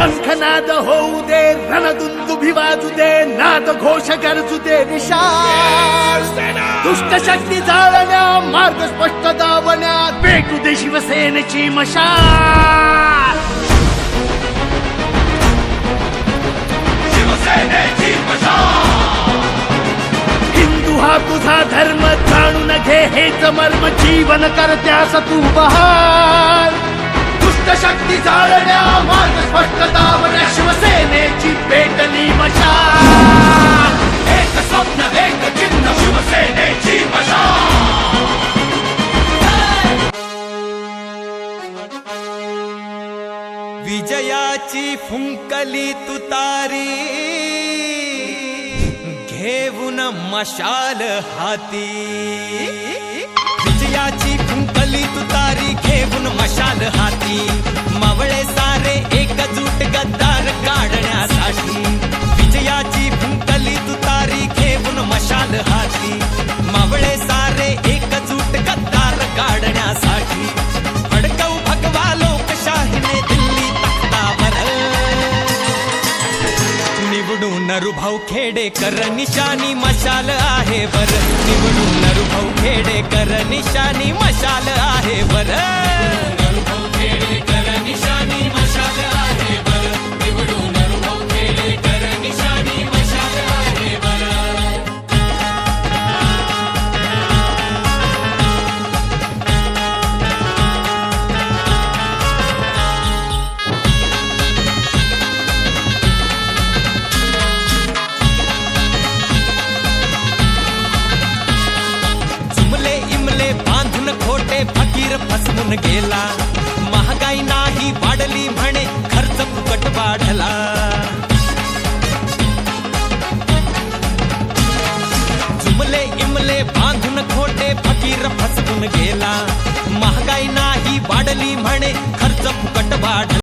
शंखनाद होऊ दे रणदुंदुभी वाजू दे नाद घोष गरजू दे निशा दुष्ट शक्ती जाळण्या मार्ग स्पष्ट दावण्यात पेटू दे शिवसेनेची मशा हिंदू हा तुझा धर्म जाणून घे हेच मर्म जीवन करत्यास तू बहार दुष्ट शक्ती जाळण्या विजयाची फुंकली तुतारी घेऊन मशाल हाती. नरुभाऊ खेडेकर निशानी मशाल आहे बर. निवडून नरुभाऊ खेडेकर निशानी मशाल आहे बर. फसवून गेला महागाई नाही वाढली म्हणे खर्च फुकट वाढला. जुमले इमले बांधून खोटे फकीर फसवून गेला. महागाई नाही वाढली म्हणे खर्च फुकट वाढला.